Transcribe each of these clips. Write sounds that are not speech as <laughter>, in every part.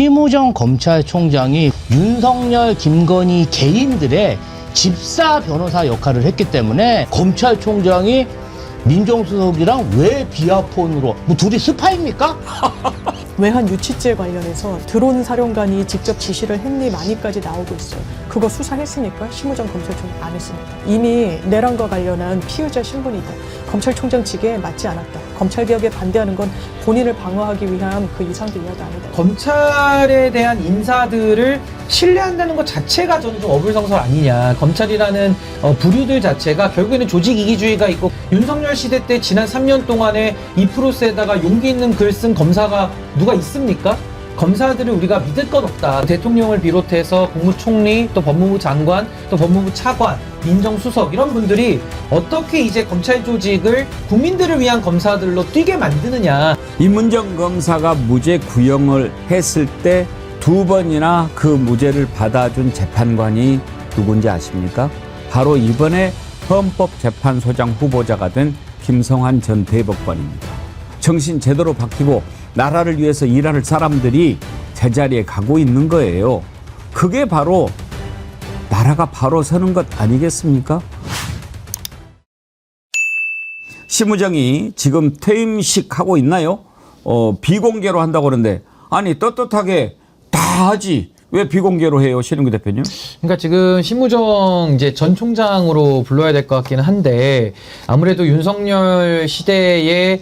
심우정 검찰총장이 윤석열, 김건희 개인들의 집사 변호사 역할을 했기 때문에 검찰총장이 민정수석이랑 왜 비아폰으로 뭐 둘이 스파입니까? <laughs> 외환 유치죄 관련해서 드론 사령관이 직접 지시를 했니 많이까지 나오고 있어요. 그거 수사했습니까? 심우정 검찰총장 안 했습니다. 이미 내란과 관련한 피의자 신분이다. 검찰총장 직에 맞지 않았다. 검찰 개혁에 반대하는 건 본인을 방어하기 위한 그 이상도 이하도 아니다. 검찰에 대한 인사들을 신뢰한다는 것 자체가 저는 좀 어불성설 아니냐. 검찰이라는 어, 부류들 자체가 결국에는 조직 이기주의가 있고 윤석열 시대 때 지난 3년 동안에 이 프로세에다가 용기 있는 글 쓴 검사가 누가 있습니까? 검사들을 우리가 믿을 것 없다. 대통령을 비롯해서 국무총리, 또 법무부 장관, 또 법무부 차관, 민정수석 이런 분들이 어떻게 이제 검찰 조직을 국민들을 위한 검사들로 뛰게 만드느냐. 임문정 검사가 무죄 구형을 했을 때 두 번이나 그 무죄를 받아준 재판관이 누군지 아십니까? 바로 이번에 헌법재판소장 후보자가 된 김성한 전 대법관입니다. 정신 제대로 바뀌고 나라를 위해서 일할 사람들이 제자리에 가고 있는 거예요. 그게 바로 나라가 바로 서는 것 아니겠습니까? 심우정이 지금 퇴임식 하고 있나요? 어, 비공개로 한다고 그러는데 아니 떳떳하게 다 하지 왜 비공개로 해요 신은구 대표님? 그러니까 지금 심우정 이제 전 총장으로 불러야 될 것 같기는 한데 아무래도 윤석열 시대에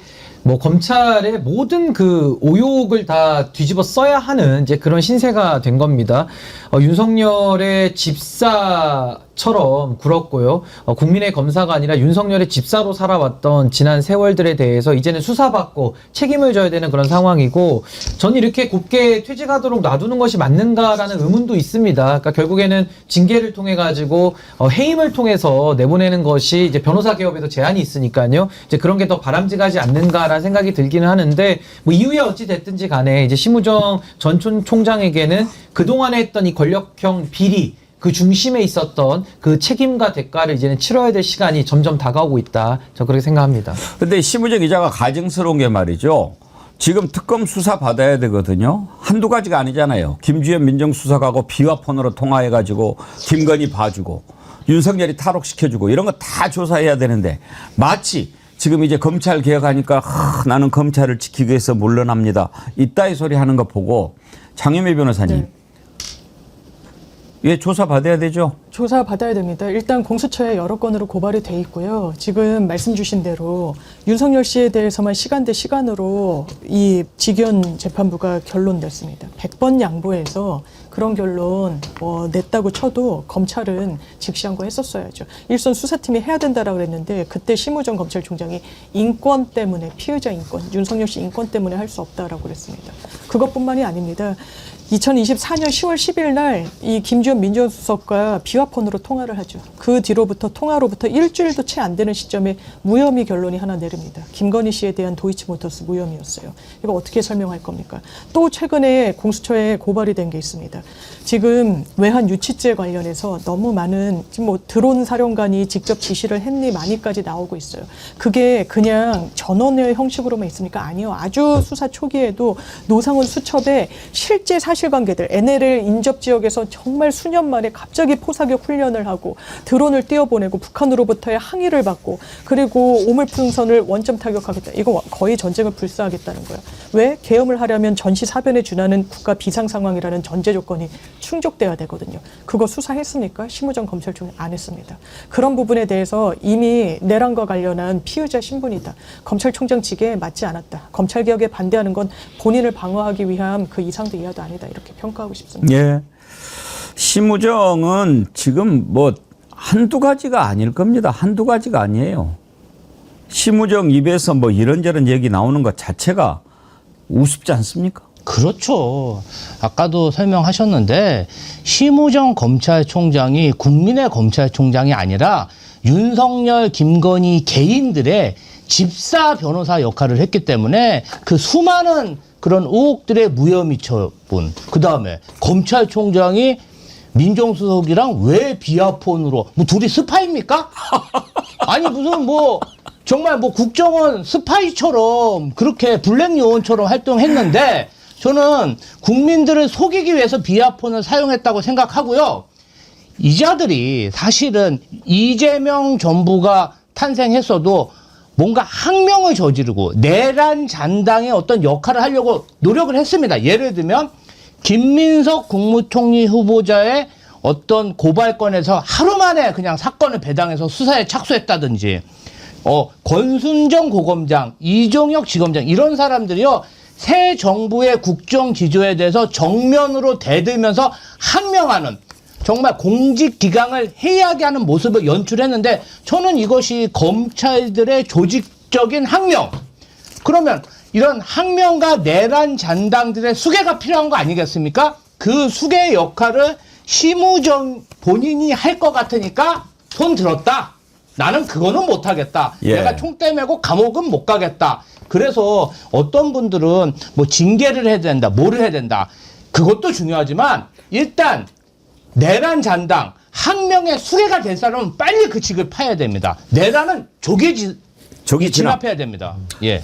뭐 검찰의 모든 그 오욕을 다 뒤집어 써야 하는 이제 그런 신세가 된 겁니다. 어, 윤석열의 집사 처럼 굴었고요. 어, 국민의 검사가 아니라 윤석열의 집사로 살아왔던 지난 세월들에 대해서 이제는 수사받고 책임을 져야 되는 그런 상황이고 전 이렇게 곱게 퇴직하도록 놔두는 것이 맞는가라는 의문도 있습니다. 그러니까 결국에는 징계를 통해 가지고 어, 해임을 통해서 내보내는 것이 이제 변호사 개업에도 제한이 있으니까요. 이제 그런 게 더 바람직하지 않는가라는 생각이 들기는 하는데 뭐 이후에 어찌 됐든지 간에 이제 심우정 전 총- 총장에게는 그동안에 했던 이 권력형 비리 그 중심에 있었던 그 책임과 대가를 이제는 치러야 될 시간이 점점 다가오고 있다. 저 그렇게 생각합니다. 근데 심우정 기자가 가증스러운 게 말이죠. 지금 특검 수사 받아야 되거든요. 한두 가지가 아니잖아요. 김주현 민정수석하고 비화폰으로 통화해가지고 김건희 봐주고 윤석열이 탈옥시켜주고 이런 거 다 조사해야 되는데 마치 지금 이제 검찰 개혁하니까 하, 나는 검찰을 지키기 위해서 물러납니다. 이따위 소리 하는 거 보고 장혜미 변호사님 네. 예, 조사 받아야 되죠. 조사 받아야 됩니다. 일단 공수처에 여러 건으로 고발이 돼 있고요. 지금 말씀 주신 대로 윤석열 씨에 대해서만 시간 대 시간으로 이 직연 재판부가 결론 냈습니다. 100번 양보해서 그런 결론 뭐 냈다고 쳐도 검찰은 직시한 거 했었어야죠. 일선 수사팀이 해야 된다라고 그랬는데 그때 심우정 검찰총장이 인권 때문에 피의자 인권, 윤석열 씨 인권 때문에 할 수 없다라고 그랬습니다. 그것뿐만이 아닙니다. 2024년 10월 10일 날 이 김주현 민정수석과 비화폰으로 통화를 하죠. 그 뒤로부터 통화로부터 일주일도 채 안 되는 시점에 무혐의 결론이 하나 내립니다. 김건희 씨에 대한 도이치모터스 무혐의였어요. 이거 어떻게 설명할 겁니까? 또 최근에 공수처에 고발이 된 게 있습니다. 지금 외환 유치죄 관련해서 너무 많은 지금 뭐 드론 사령관이 직접 지시를 했니 많이까지 나오고 있어요. 그게 그냥 전원의 형식으로만 있습니까? 아니요. 아주 수사 초기에도 노상훈 수첩에 실제 사실 관계들 NLL 인접 지역에서 정말 수년 만에 갑자기 포사격 훈련을 하고 드론을 띄워보내고 북한으로부터의 항의를 받고 그리고 오물풍선을 원점 타격하겠다. 이거 거의 전쟁을 불사하겠다는 거야. 왜? 계엄을 하려면 전시 사변에 준하는 국가 비상 상황이라는 전제 조건이 충족돼야 되거든요. 그거 수사했습니까? 심우정 검찰총장 안 했습니다. 그런 부분에 대해서 이미 내란과 관련한 피의자 신분이다. 검찰총장 직에 맞지 않았다. 검찰개혁에 반대하는 건 본인을 방어하기 위한 그 이상도 이하도 아니다. 이렇게 평가하고 싶습니다. 예. 심우정은 지금 뭐 한두 가지가 아닐 겁니다. 한두 가지가 아니에요. 심우정 입에서 뭐 이런저런 얘기 나오는 것 자체가 우습지 않습니까? 그렇죠. 아까도 설명하셨는데 심우정 검찰총장이 국민의 검찰총장이 아니라 윤석열, 김건희 개인들의 집사 변호사 역할을 했기 때문에 그 수많은 그런 의혹들의 무혐의 처분. 그 다음에 검찰총장이 민정수석이랑 왜 비아폰으로 뭐 둘이 스파입니까? <laughs> 아니 무슨 뭐 정말 뭐 국정원 스파이처럼 그렇게 블랙 요원처럼 활동했는데 저는 국민들을 속이기 위해서 비아폰을 사용했다고 생각하고요. 이 자들이 사실은 이재명 정부가 탄생했어도 뭔가 항명을 저지르고 내란 잔당의 어떤 역할을 하려고 노력을 했습니다. 예를 들면 김민석 국무총리 후보자의 어떤 고발건에서 하루 만에 그냥 사건을 배당해서 수사에 착수했다든지 어, 권순정 고검장, 이종혁 지검장 이런 사람들이요. 새 정부의 국정 기조에 대해서 정면으로 대들면서 항명하는 정말 공직 기강을 해이하게 하는 모습을 연출했는데 저는 이것이 검찰들의 조직적인 항명. 그러면 이런 항명과 내란 잔당들의 수괴가 필요한 거 아니겠습니까? 그 수괴의 역할을 심우정 본인이 할 것 같으니까 손 들었다. 나는 그거는 못하겠다. 예. 내가 총대 메고 감옥은 못 가겠다. 그래서 어떤 분들은 뭐 징계를 해야 된다, 뭐를 해야 된다. 그것도 중요하지만 일단 내란 잔당 항명의 수레가 될 사람은 빨리 그 직을 파야 됩니다. 내란은 조기 지, 저기 진압. 진압해야 됩니다. 예.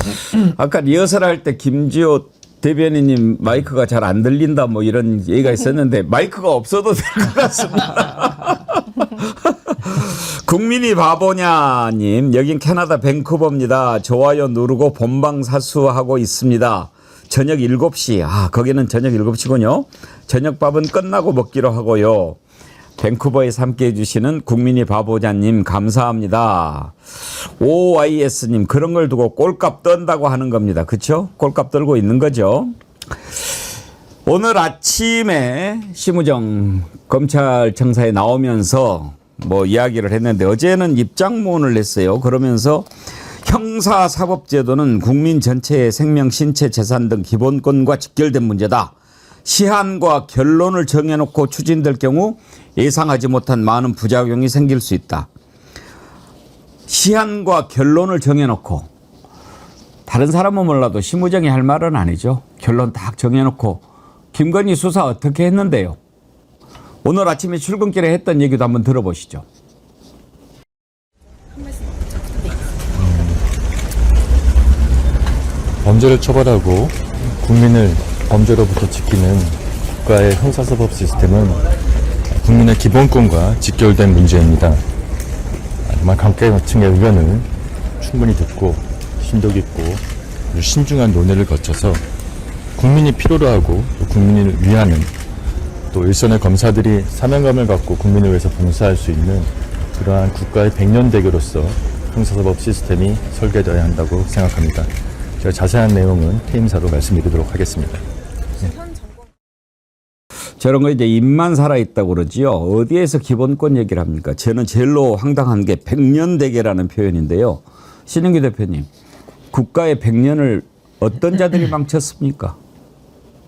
아까 리허설 할 때 김지호 대변인님 마이크가 잘 안 들린다 뭐 이런 얘기가 있었는데 마이크가 없어도 될 것 같습니다. <laughs> 국민이 바보냐님 여긴 캐나다 밴쿠버입니다. 좋아요 누르고 본방 사수하고 있습니다. 저녁 7시 아 거기는 저녁 7시군요. 저녁밥은 끝나고 먹기로 하고요. 밴쿠버에서 함께 해주시는 국민이 바보자님 감사합니다. OYS님 그런 걸 두고 꼴값 떤다고 하는 겁니다. 그렇죠? 꼴값 떨고 있는 거죠. 오늘 아침에 심우정 검찰청사에 나오면서 뭐 이야기를 했는데 어제는 입장문을 냈어요. 그러면서 형사사법제도는 국민 전체의 생명, 신체, 재산 등 기본권과 직결된 문제다. 시한과 결론을 정해놓고 추진될 경우 예상하지 못한 많은 부작용이 생길 수 있다. 시한과 결론을 정해놓고 다른 사람은 몰라도 심우정이 할 말은 아니죠. 결론 딱 정해놓고 김건희 수사 어떻게 했는데요. 오늘 아침에 출근길에 했던 얘기도 한번 들어보시죠. 범죄를 처벌하고 국민을 범죄로부터 지키는 국가의 형사사법 시스템은 국민의 기본권과 직결된 문제입니다. 정말 관계층의 의견을 충분히 듣고 심도 깊고 신중한 논의를 거쳐서 국민이 필요로 하고 또 국민을 위하는 또 일선의 검사들이 사명감을 갖고 국민을 위해서 봉사할 수 있는 그러한 국가의 백년 대교로서 형사사법 시스템이 설계되어야 한다고 생각합니다. 제가 자세한 내용은 퇴임사로 말씀드리도록 하겠습니다. 저런 거 이제 입만 살아있다고 그러지요. 어디에서 기본권 얘기를 합니까? 저는 제일로 황당한 게 백년대계라는 표현인데요. 신영기 대표님, 국가의 백년을 어떤 자들이 망쳤습니까?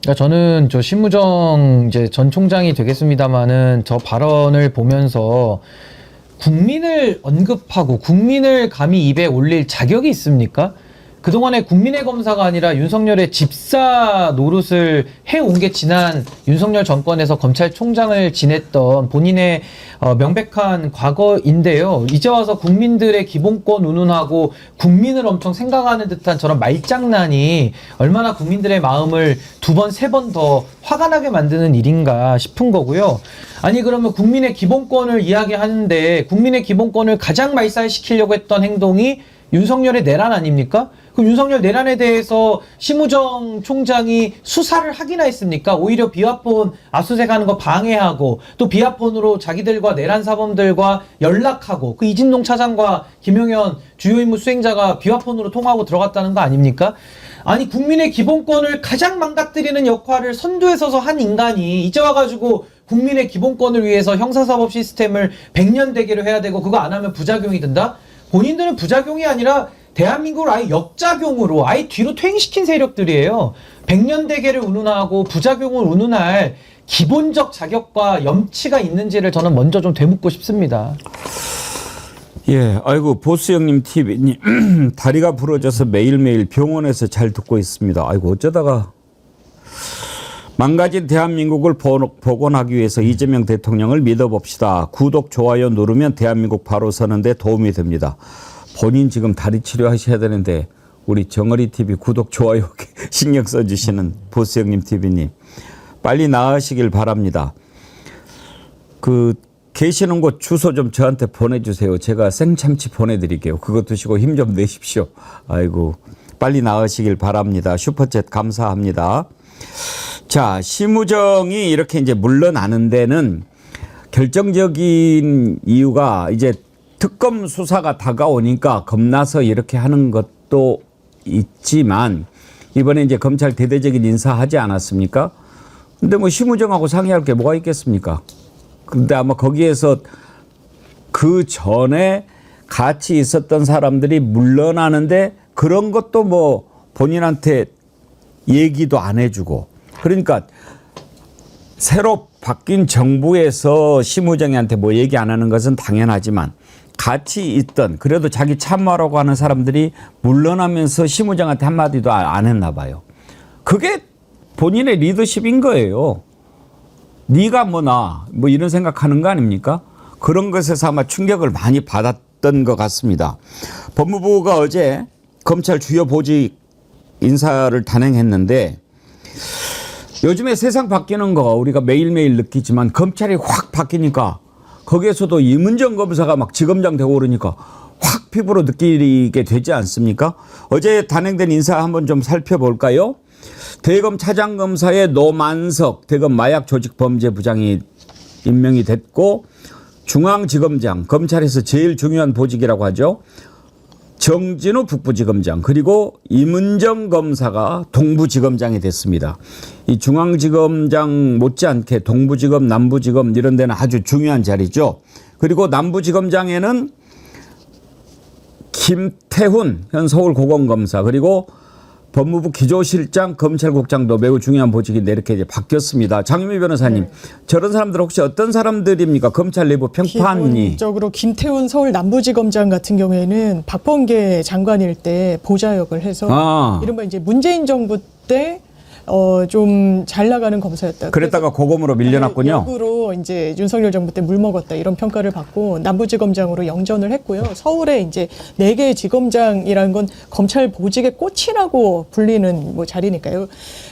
그러니까 저는 저 신무정 이제 전 총장이 되겠습니다마는 저 발언을 보면서 국민을 언급하고 국민을 감히 입에 올릴 자격이 있습니까? 그동안에 국민의 검사가 아니라 윤석열의 집사 노릇을 해온 게 지난 윤석열 정권에서 검찰총장을 지냈던 본인의 어, 명백한 과거인데요. 이제 와서 국민들의 기본권 운운하고 국민을 엄청 생각하는 듯한 저런 말장난이 얼마나 국민들의 마음을 두 번, 세 번 더 화가 나게 만드는 일인가 싶은 거고요. 아니, 그러면 국민의 기본권을 이야기하는데 국민의 기본권을 가장 말살시키려고 했던 행동이 윤석열의 내란 아닙니까? 그럼 윤석열 내란에 대해서 심우정 총장이 수사를 하기나 했습니까? 오히려 비화폰 압수수색하는 거 방해하고 또 비화폰으로 자기들과 내란 사범들과 연락하고 그 이진동 차장과 김용현 주요 임무 수행자가 비화폰으로 통화하고 들어갔다는 거 아닙니까? 아니 국민의 기본권을 가장 망가뜨리는 역할을 선두에 서서 한 인간이 이제 와가지고 국민의 기본권을 위해서 형사사법 시스템을 백년 대계로 해야 되고 그거 안 하면 부작용이 든다? 본인들은 부작용이 아니라 대한민국을 아예 역작용으로 아예 뒤로 퇴행시킨 세력들이에요. 백년대계를 운운하고 부작용을 운운할 기본적 자격과 염치가 있는지를 저는 먼저 좀 되묻고 싶습니다. 예, 아이고 보스 형님 TV님 <clears throat> 다리가 부러져서 매일매일 병원에서 잘 듣고 있습니다. 아이고 어쩌다가 망가진 대한민국을 보- 복원하기 위해서 이재명 대통령을 믿어봅시다. 구독 좋아요 누르면 대한민국 바로 서는데 도움이 됩니다. 본인 지금 다리 치료하셔야 되는데 우리 정어리 TV 구독 좋아요 <laughs> 신경 써주시는 보스 형님 TV님 빨리 나으시길 바랍니다. 그 계시는 곳 주소 좀 저한테 보내주세요. 제가 생참치 보내드릴게요. 그거 드시고 힘 좀 내십시오. 아이고 빨리 나으시길 바랍니다. 슈퍼챗 감사합니다. 자 심우정이 이렇게 이제 물러나는 데는 결정적인 이유가 이제 특검 수사가 다가오니까 겁나서 이렇게 하는 것도 있지만 이번에 이제 검찰 대대적인 인사하지 않았습니까? 근데 뭐 심우정하고 상의할 게 뭐가 있겠습니까? 근데 아마 거기에서 그 전에 같이 있었던 사람들이 물러나는데 그런 것도 뭐 본인한테 얘기도 안 해주고 그러니까 새로 바뀐 정부에서 심우정이한테 뭐 얘기 안 하는 것은 당연하지만 같이 있던 그래도 자기 참모라고 하는 사람들이 물러나면서 심우정한테 한마디도 안- 안 했나 봐요. 그게 본인의 리더십인 거예요. 네가 뭐나 뭐 이런 생각하는 거 아닙니까? 그런 것에서 아마 충격을 많이 받았던 것 같습니다. 법무부가 어제 검찰 주요 보직 인사를 단행했는데 요즘에 세상 바뀌는 거 우리가 매일매일 느끼지만 검찰이 확 바뀌니까 거기에서도 이문정 검사가 막 지검장 되고 그러니까 확 피부로 느끼게 되지 않습니까? 어제 단행된 인사 한번 좀 살펴볼까요? 대검 차장검사의 노만석 대검 마약조직범죄부장이 임명이 됐고 중앙지검장 검찰에서 제일 중요한 보직이라고 하죠. 정진우 북부지검장 그리고 이문정 검사가 동부지검장이 됐습니다. 이 중앙지검장 못지않게 동부지검, 남부지검 이런 데는 아주 중요한 자리죠. 그리고 남부지검장에는 김태훈 현 서울고검검사 그리고 법무부 기조실장 검찰국장도 매우 중요한 보직인데 이렇게 이제 바뀌었습니다. 장유미 변호사님, 저런 사람들 혹시 어떤 사람들입니까? 검찰 내부 평판이. 기본적으로 김태훈 서울 남부지검장 같은 경우에는 박범계 장관일 때 보좌역을 해서 아. 이른바 이제 문재인 정부 때 어, 좀 잘 나가는 검사였다. 그랬다가 고검으로 밀려났군요. 역으로 이제 윤석열 정부 때 물 먹었다 이런 평가를 받고 남부지검장으로 영전을 했고요. 서울에 이제 네개 지검장이라는 건 검찰 보직의 꽃이라고 불리는 뭐 자리니까요.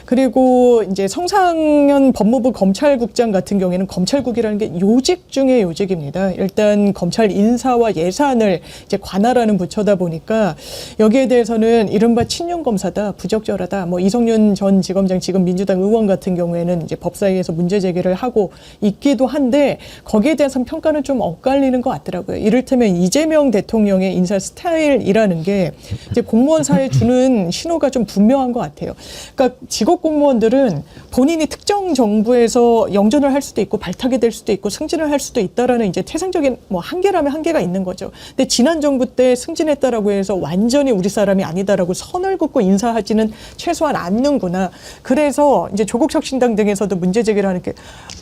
그리고 이제 성상현 법무부 검찰국장 같은 경우에는 검찰국이라는 게 요직 중에 요직입니다. 일단 검찰 인사와 예산을 이제 관할하는 부처다 보니까 여기에 대해서는 이른바 친윤 검사다, 부적절하다. 뭐 이성윤 전 지검장 지금 민주당 의원 같은 경우에는 이제 법사위에서 문제 제기를 하고 있기도 한데 거기에 대해서는 평가는 좀 엇갈리는 것 같더라고요. 이를테면 이재명 대통령의 인사 스타일이라는 게 이제 공무원사에 주는 신호가 좀 분명한 것 같아요. 그러니까 직업 공무원들은 본인이 특정 정부에서 영전을 할 수도 있고 발탁이 될 수도 있고 승진을 할 수도 있다라는 이제 태생적인 뭐 한계라면 한계가 있는 거죠. 근데 지난 정부 때 승진했다라고 해서 완전히 우리 사람이 아니다라고 선을 긋고 인사하지는 최소한 않는구나. 그래서 이제 조국 혁신당 등에서도 문제 제기를 하는 게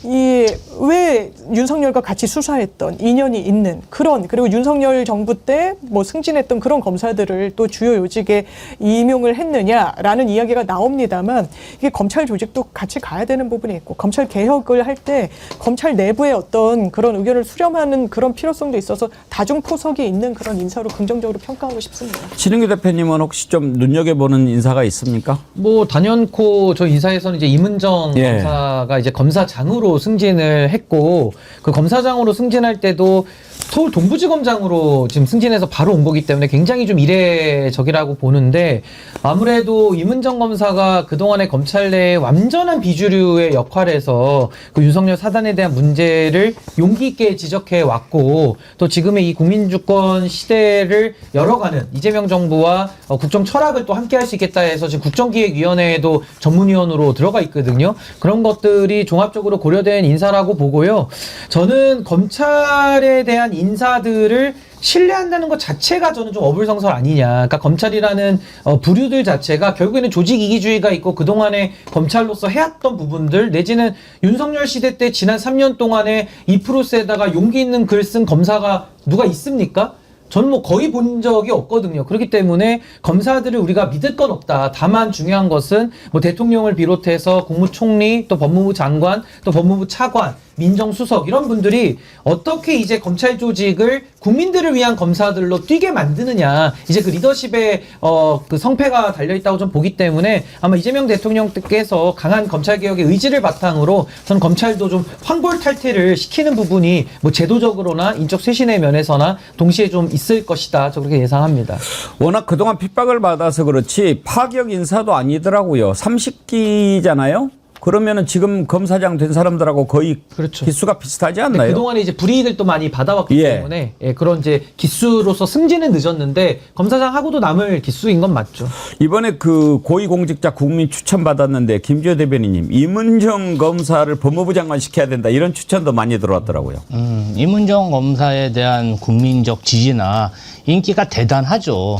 이 왜 윤석열과 같이 수사했던 인연이 있는 그런 그리고 윤석열 정부 때 뭐 승진했던 그런 검사들을 또 주요 요직에 임용을 했느냐라는 이야기가 나옵니다만 이게 검찰 조직도 같이 가야 되는 부분이 있고 검찰 개혁을 할 때 검찰 내부의 어떤 그런 의견을 수렴하는 그런 필요성도 있어서 다중 포석이 있는 그런 인사로 긍정적으로 평가하고 싶습니다. 신은규 대표님은 혹시 좀 눈여겨보는 인사가 있습니까? 뭐 단연코 저 인사에서는 이제 이문정 예. 검사가 이제 검사장으로 승진을 했고 그 검사장으로 승진할 때도 서울 동부지검장으로 지금 승진해서 바로 온 거기 때문에 굉장히 좀 이례적이라고 보는데 아무래도 이문정 검사가 그동안의 검찰 내에 완전한 비주류의 역할에서 그 윤석열 사단에 대한 문제를 용기 있게 지적해 왔고 또 지금의 이 국민주권 시대를 열어가는 이재명 정부와 어, 국정 철학을 또 함께 할 수 있겠다 해서 지금 국정기획위원회에도 전문위원으로 들어가 있거든요. 그런 것들이 종합적으로 고려된 인사라고 보고요. 저는 검찰에 대한 인사들을 신뢰한다는 것 자체가 저는 좀 어불성설 아니냐. 그러니까 검찰이라는 어, 부류들 자체가 결국에는 조직 이기주의가 있고 그동안에 검찰로서 해왔던 부분들 내지는 윤석열 시대 때 지난 3년 동안에 이 프로스에다가 용기 있는 글 쓴 검사가 누가 있습니까? 저는 뭐 거의 본 적이 없거든요. 그렇기 때문에 검사들을 우리가 믿을 건 없다. 다만 중요한 것은 뭐 대통령을 비롯해서 국무총리 또 법무부 장관 또 법무부 차관 민정수석 이런 분들이 어떻게 이제 검찰 조직을 국민들을 위한 검사들로 뛰게 만드느냐 이제 그 리더십에 어그 성패가 달려 있다고 좀 보기 때문에 아마 이재명 대통령께서 강한 검찰 개혁의 의지를 바탕으로 저는 검찰도 좀 황골탈퇴를 시키는 부분이 뭐 제도적으로나 인적 쇄신의 면에서나 동시에 좀 있을 것이다. 저 그렇게 예상합니다. 워낙 그동안 핍박을 받아서 그렇지 파격 인사도 아니더라고요. 30기잖아요. 그러면은 지금 검사장 된 사람들하고 거의 그렇죠. 기수가 비슷하지 않나요? 그동안에 이제 불이익을 또 많이 받아왔기 예. 때문에 예, 그런 이제 기수로서 승진은 늦었는데 검사장 하고도 남을 기수인 건 맞죠. 이번에 그 고위공직자 국민 추천 받았는데 김지호 대변인님 이문정 검사를 법무부 장관 시켜야 된다 이런 추천도 많이 들어왔더라고요. 음, 이문정 검사에 대한 국민적 지지나 인기가 대단하죠.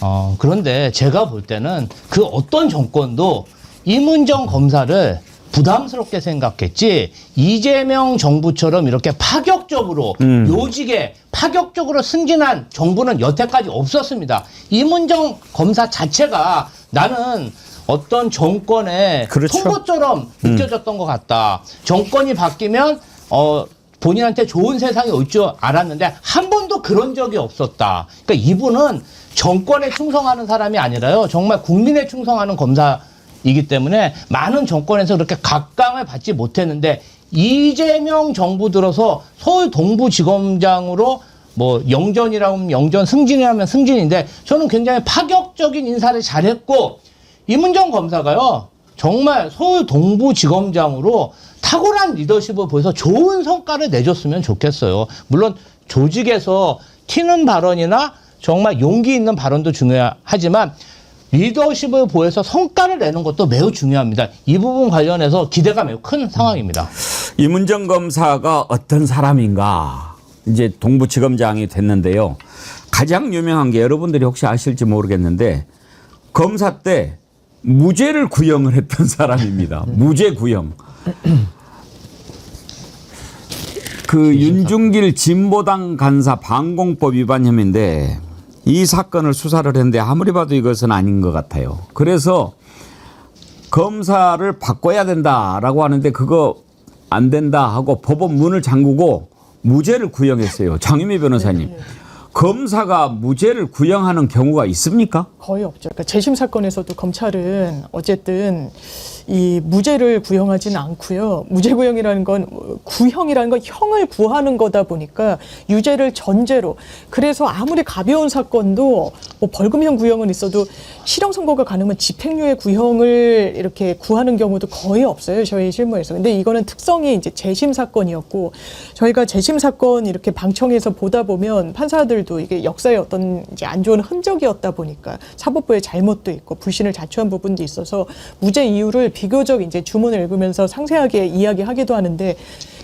어, 그런데 제가 볼 때는 그 어떤 정권도 이문정 검사를 부담스럽게 생각했지 이재명 정부처럼 이렇게 파격적으로 요직에 파격적으로 승진한 정부는 여태까지 없었습니다. 이문정 검사 자체가 나는 어떤 정권의 그렇죠. 통보처럼 느껴졌던 것 같다. 정권이 바뀌면 어 본인한테 좋은 세상이 올 줄 알았는데 한 번도 그런 적이 없었다. 그러니까 이분은 정권에 충성하는 사람이 아니라요. 정말 국민에 충성하는 검사 이기 때문에 많은 정권에서 그렇게 각광을 받지 못했는데 이재명 정부 들어서 서울 동부지검장으로 뭐 영전이라고 하면 영전 승진이라면 승진인데 저는 굉장히 파격적인 인사를 잘했고 이문정 검사가요 정말 서울 동부지검장으로 탁월한 리더십을 보여서 좋은 성과를 내줬으면 좋겠어요. 물론 조직에서 튀는 발언이나 정말 용기 있는 발언도 중요하지만 리더십을 보여서 성과를 내는 것도 매우 중요합니다. 이 부분 관련해서 기대가 매우 큰 상황입니다. 이문정 검사가 어떤 사람인가 이제 동부지검장이 됐는데요. 가장 유명한 게 여러분들이 혹시 아실지 모르겠는데 검사 때 무죄를 구형을 했던 <laughs> 사람입니다. 무죄 구형. 그 윤중길 진보당 간사 방공법 위반 혐의인데 이 사건을 수사를 했는데 아무리 봐도 이것은 아닌 것 같아요. 그래서 검사를 바꿔야 된다라고 하는데 그거 안 된다 하고 법원 문을 잠그고 무죄를 구형했어요. 장유미 변호사님. 검사가 무죄를 구형하는 경우가 있습니까? 거의 없죠. 그러니까 재심 사건에서도 검찰은 어쨌든 이 무죄를 구형하지는 않고요. 무죄 구형이라는 건 구형이라는 건 형을 구하는 거다 보니까 유죄를 전제로 그래서 아무리 가벼운 사건도 뭐 벌금형 구형은 있어도 실형 선고가 가능하면 집행유예 구형을 이렇게 구하는 경우도 거의 없어요. 저희 실무에서. 근데 이거는 특성이 이제 재심 사건이었고 저희가 재심 사건 이렇게 방청해서 보다 보면 판사들도 이게 역사의 어떤 이제 안 좋은 흔적이었다 보니까 사법부의 잘못도 있고 불신을 자초한 부분도 있어서 무죄 이유를 비교적 이제 주문을 읽으면서 상세하게 이야기하기도 하는데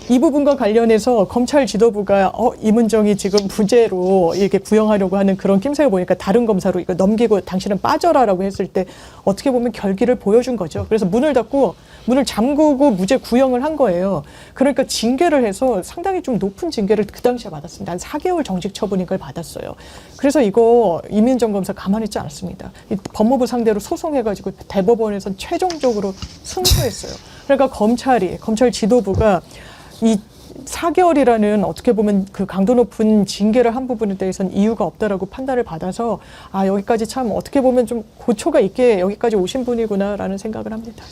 이 부분과 관련해서 검찰 지도부가 어 이문정이 지금 무죄로 이렇게 구형하려고 하는 그런 낌새를 보니까 다른 검사로 이거 넘기고 당신은 빠져라라고 했을 때 어떻게 보면 결기를 보여준 거죠. 그래서 문을 닫고 문을 잠그고 무죄 구형을 한 거예요. 그러니까 징계를 해서 상당히 좀 높은 징계를 그 당시에 받았습니다. 한 4개월 정직 처분인걸 받았어요. 그래서 이거 이민정 검사 가만히 있지 않았습니다. 이 법무부 상대로 소송해가지고 대법원에선 최종적으로 승소했어요. 그러니까 검찰이 검찰 지도부가 이 4개월이라는 어떻게 보면 그 강도 높은 징계를 한 부분에 대해서는 이유가 없다라고 판단을 받아서 아 여기까지 참 어떻게 보면 좀 고초가 있게 여기까지 오신 분이구나라는 생각을 합니다.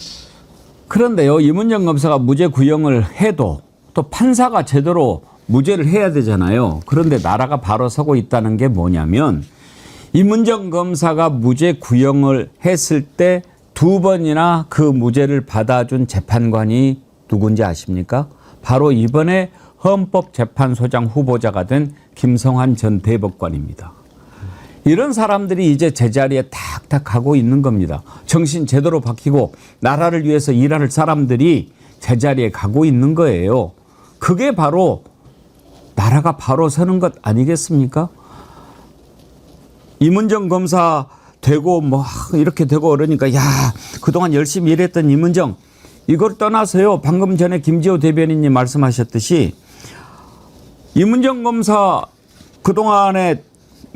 그런데요, 이문정 검사가 무죄 구형을 해도 또 판사가 제대로 무죄를 해야 되잖아요. 그런데 나라가 바로 서고 있다는 게 뭐냐면 이문정 검사가 무죄 구형을 했을 때 두 번이나 그 무죄를 받아준 재판관이 누군지 아십니까? 바로 이번에 헌법재판소장 후보자가 된 김성환 전 대법관입니다. 이런 사람들이 이제 제자리에 탁탁 하고 있는 겁니다. 정신 제대로 바뀌고 나라를 위해서 일할 사람들이 제자리에 가고 있는 거예요. 그게 바로 나라가 바로 서는 것 아니겠습니까? 이문정 검사 되고 뭐 이렇게 되고 그러니까 야 그동안 열심히 일했던 이문정 이걸 떠나서요. 방금 전에 김지호 대변인님 말씀하셨듯이 이문정 검사 그동안에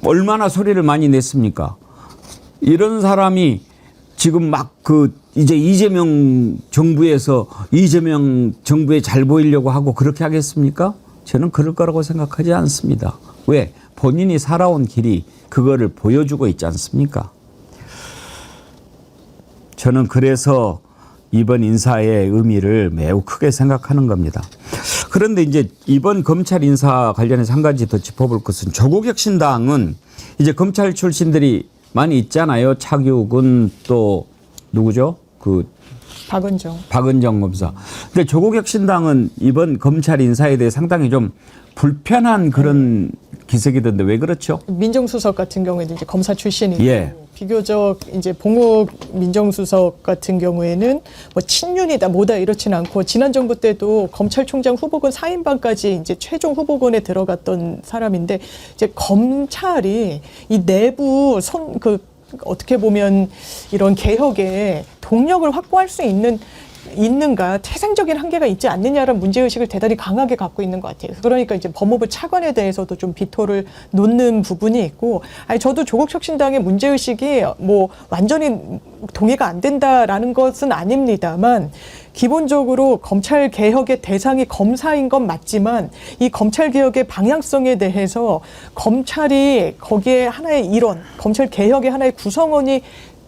얼마나 소리를 많이 냈습니까? 이런 사람이 지금 막 그 이제 이재명 정부에서 이재명 정부에 잘 보이려고 하고 그렇게 하겠습니까? 저는 그럴 거라고 생각하지 않습니다. 왜? 본인이 살아온 길이 그거를 보여주고 있지 않습니까? 저는 그래서 이번 인사의 의미를 매우 크게 생각하는 겁니다. 그런데 이제 이번 검찰 인사 관련해서 한 가지 더 짚어볼 것은 조국혁신당은 이제 검찰 출신들이 많이 있잖아요. 차규근 또 누구죠? 그 박은정. 박은정 검사. 근데 조국혁신당은 이번 검찰 인사에 대해 상당히 좀 불편한 그런 기색이던데 왜 그렇죠? 민정수석 같은 경우에는 이제 검사 출신이고 예. 비교적 이제 봉욱 민정수석 같은 경우에는 뭐 친윤이다 뭐다 이렇지는 않고 지난 정부 때도 검찰총장 후보군 4인방까지 이제 최종 후보군에 들어갔던 사람인데 이제 검찰이 이 내부 손 그 어떻게 보면 이런 개혁에 동력을 확보할 수 있는 있는가 태생적인 한계가 있지 않느냐라는 문제의식을 대단히 강하게 갖고 있는 것 같아요. 그러니까 이제 법무부 차관에 대해서도 좀 비토를 놓는 부분이 있고 아니 저도 조국 혁신당의 문제의식이 뭐 완전히 동의가 안 된다라는 것은 아닙니다만 기본적으로 검찰 개혁의 대상이 검사인 건 맞지만 이 검찰 개혁의 방향성에 대해서 검찰이 거기에 하나의 일원, 검찰 개혁의 하나의 구성원이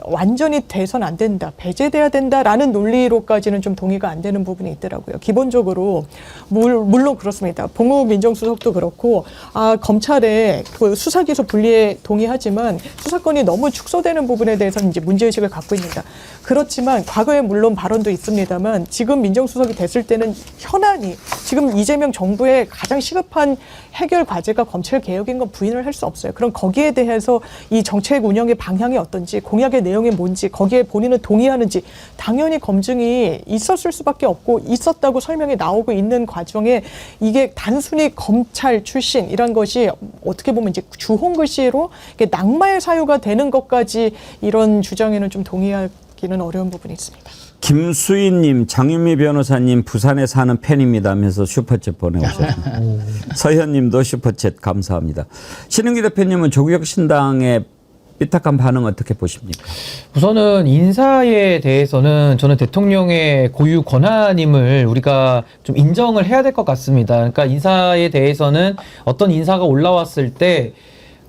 완전히 돼선 안 된다, 배제돼야 된다라는 논리로까지는 좀 동의가 안 되는 부분이 있더라고요. 기본적으로 물, 물론 그렇습니다. 봉욱 민정수석도 그렇고 아 검찰의 그 수사 기소 분리에 동의하지만 수사권이 너무 축소되는 부분에 대해서는 이제 문제 의식을 갖고 있는다. 그렇지만 과거에 물론 발언도 있습니다만 지금 민정수석이 됐을 때는 현안이 지금 이재명 정부의 가장 시급한 해결 과제가 검찰 개혁인 건 부인을 할 수 없어요. 그럼 거기에 대해서 이 정책 운영의 방향이 어떤지 공약의 내용이 뭔지 거기에 본인은 동의하는지 당연히 검증이 있었을 수밖에 없고 있었다고 설명이 나오고 있는 과정에 이게 단순히 검찰 출신이란 것이 어떻게 보면 이제 주홍 글씨로 이게 낙마의 사유가 되는 것까지 이런 주장에는 좀 동의하기는 어려운 부분이 있습니다. 김수희님, 장윤미 변호사님 부산에 사는 팬입니다 하면서 슈퍼챗 보내오셨습니다. 서현님도 슈퍼챗 감사합니다. 신은기 대표님은 조국혁신당의 삐딱한 반응 어떻게 보십니까? 우선은 인사에 대해서는 저는 대통령의 고유 권한임을 우리가 좀 인정을 해야 될 것 같습니다. 그러니까 인사에 대해서는 어떤 인사가 올라왔을 때,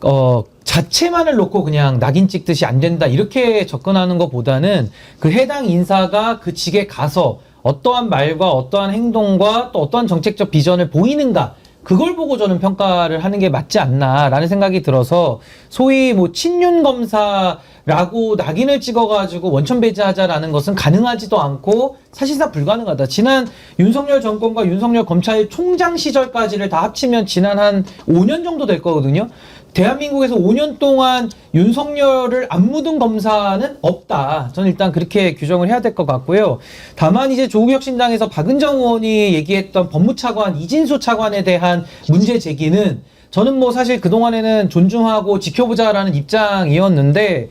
어, 자체만을 놓고 그냥 낙인 찍듯이 안 된다. 이렇게 접근하는 것보다는 그 해당 인사가 그 직에 가서 어떠한 말과 어떠한 행동과 또 어떠한 정책적 비전을 보이는가. 그걸 보고 저는 평가를 하는 게 맞지 않나라는 생각이 들어서 소위 뭐 친윤 검사라고 낙인을 찍어가지고 원천 배제하자라는 것은 가능하지도 않고 사실상 불가능하다. 지난 윤석열 정권과 윤석열 검찰총장 시절까지를 다 합치면 지난 한 5년 정도 될 거거든요. 대한민국에서 5년 동안 윤석열을 안 묻은 검사는 없다. 저는 일단 그렇게 규정을 해야 될 것 같고요. 다만 이제 조국혁신당에서 박은정 의원이 얘기했던 법무차관 이진수 차관에 대한 문제 제기는 저는 뭐 사실 그동안에는 존중하고 지켜보자라는 입장이었는데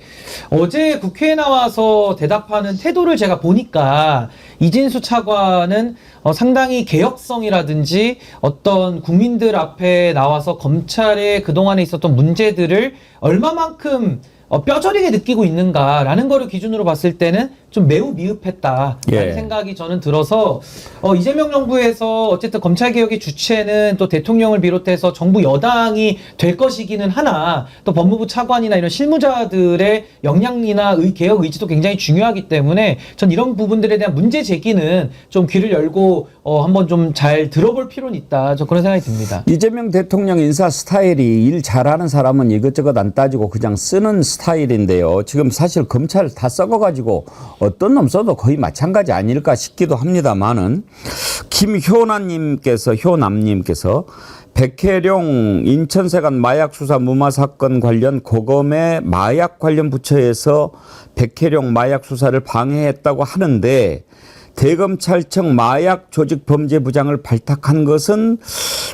어제 국회에 나와서 대답하는 태도를 제가 보니까 이진수 차관은 어, 상당히 개혁성이라든지 어떤 국민들 앞에 나와서 검찰의 그동안에 있었던 문제들을 얼마만큼 어, 뼈저리게 느끼고 있는가라는 거를 기준으로 봤을 때는 좀 매우 미흡했다라는 예. 생각이 저는 들어서 어, 이재명 정부에서 어쨌든 검찰 개혁의 주체는 또 대통령을 비롯해서 정부 여당이 될 것이기는 하나 또 법무부 차관이나 이런 실무자들의 역량이나 의, 개혁 의지도 굉장히 중요하기 때문에 전 이런 부분들에 대한 문제 제기는 좀 귀를 열고 어, 한번 좀 잘 들어볼 필요는 있다. 저 그런 생각이 듭니다. 이재명 대통령 인사 스타일이 일 잘하는 사람은 이것저것 안 따지고 그냥 쓰는 스타일인데요. 지금 사실 검찰 다 썩어가지고 어떤 놈 써도 거의 마찬가지 아닐까 싶기도 합니다만은 김효나님께서 효남님께서 백혜룡 인천세관 마약 수사 무마 사건 관련 고검의 마약 관련 부처에서 백혜룡 마약 수사를 방해했다고 하는데 대검찰청 마약 조직 범죄 부장을 발탁한 것은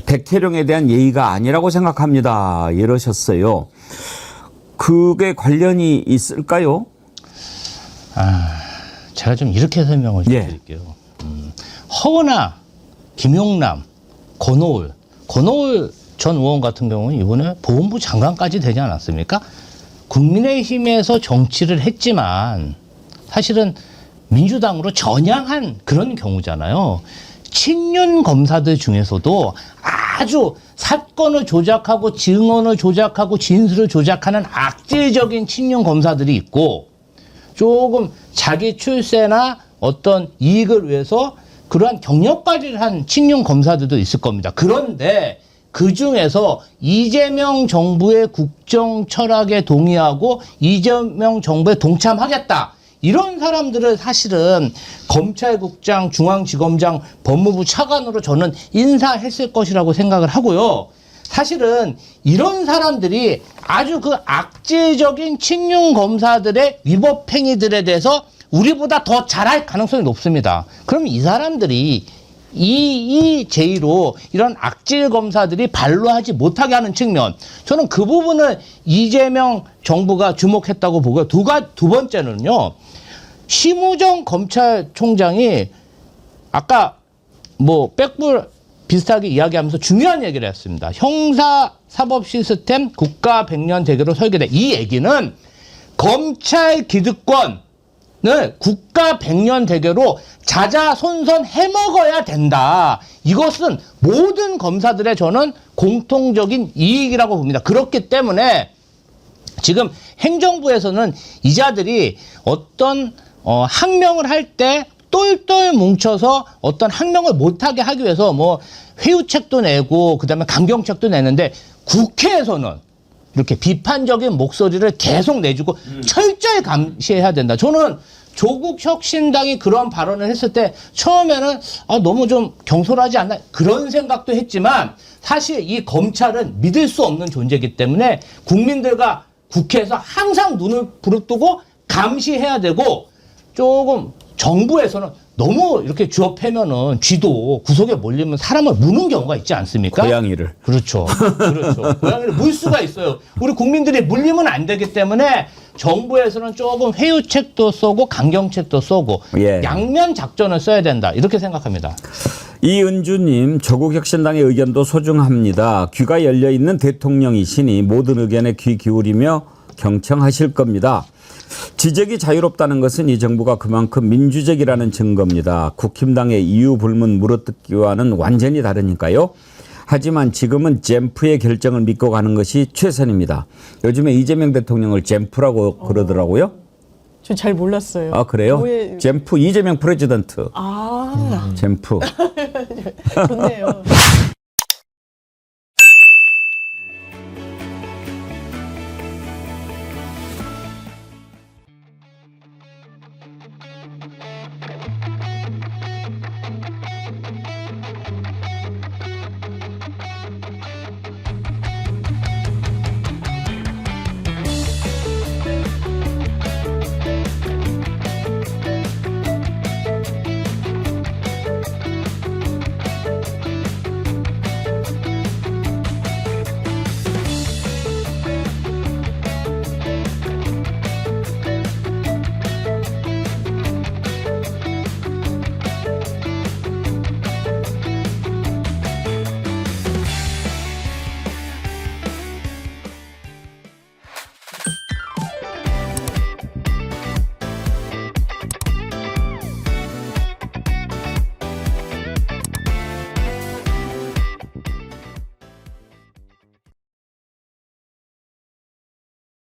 백혜룡에 대한 예의가 아니라고 생각합니다. 이러셨어요. 그게 관련이 있을까요? 제가 좀 이렇게 설명을 예. 드릴게요. 음, 허은하, 김용남, 권오을, 권오을 전 의원 같은 경우는 이번에 보훈부 장관까지 되지 않았습니까? 국민의힘에서 정치를 했지만 사실은 민주당으로 전향한 그런 경우잖아요. 친윤 검사들 중에서도 아주 사건을 조작하고 증언을 조작하고 진술을 조작하는 악질적인 친윤 검사들이 있고 조금 자기 출세나 어떤 이익을 위해서 그러한 경력까지 한 친윤 검사들도 있을 겁니다. 그런데 그 중에서 이재명 정부의 국정 철학에 동의하고 이재명 정부에 동참하겠다. 이런 사람들을 사실은 검찰국장, 중앙지검장, 법무부 차관으로 저는 인사했을 것이라고 생각을 하고요. 사실은 이런 사람들이 아주 그 악질적인 친윤 검사들의 위법 행위들에 대해서 우리보다 더 잘할 가능성이 높습니다. 그럼 이 사람들이 이, 이 제의로 이런 악질 검사들이 반로하지 못하게 하는 측면. 저는 그 부분을 이재명 정부가 주목했다고 보고요. 두, 가, 두 번째는요. 심우정 검찰총장이 아까 뭐 백불 비슷하게 이야기하면서 중요한 얘기를 했습니다. 형사 사법 시스템 국가 백년 대계로 설계돼. 이 얘기는 검찰 기득권을 국가 백년 대계로 자자손손 해먹어야 된다. 이것은 모든 검사들의 저는 공통적인 이익이라고 봅니다. 그렇기 때문에 지금 행정부에서는 이자들이 어떤 어, 항명을 할 때 똘똘 뭉쳐서 어떤 항명을 못하게 하기 위해서 뭐 회유책도 내고 그다음에 강경책도 내는데 국회에서는 이렇게 비판적인 목소리를 계속 내주고 철저히 감시해야 된다. 저는 조국 혁신당이 그런 발언을 했을 때 처음에는 아, 너무 좀 경솔하지 않나 그런 생각도 했지만 사실 이 검찰은 믿을 수 없는 존재이기 때문에 국민들과 국회에서 항상 눈을 부릅뜨고 감시해야 되고 조금 정부에서는 너무 이렇게 쥐어 패면은 쥐도 구석에 몰리면 사람을 무는 경우가 있지 않습니까? 고양이를. 그렇죠. 그렇죠. <laughs> 고양이를 물 수가 있어요. 우리 국민들이 물리면 안 되기 때문에 정부에서는 조금 회유책도 쏘고 강경책도 쏘고 예. 양면 작전을 써야 된다. 이렇게 생각합니다. 이은주님, 조국혁신당의 의견도 소중합니다. 귀가 열려 있는 대통령이시니 모든 의견에 귀 기울이며 경청하실 겁니다. 지적이 자유롭다는 것은 이 정부가 그만큼 민주적이라는 증거입니다. 국힘당의 이유 불문 물어뜯기와는 완전히 다르니까요. 하지만 지금은 잼프의 결정을 믿고 가는 것이 최선입니다. 요즘에 이재명 대통령을 잼프라고 그러더라고요. 전 잘 몰랐어요. 아 그래요? 뭐에- 잼프 이재명 프레지던트. 아, 잼프. <laughs> 좋네요.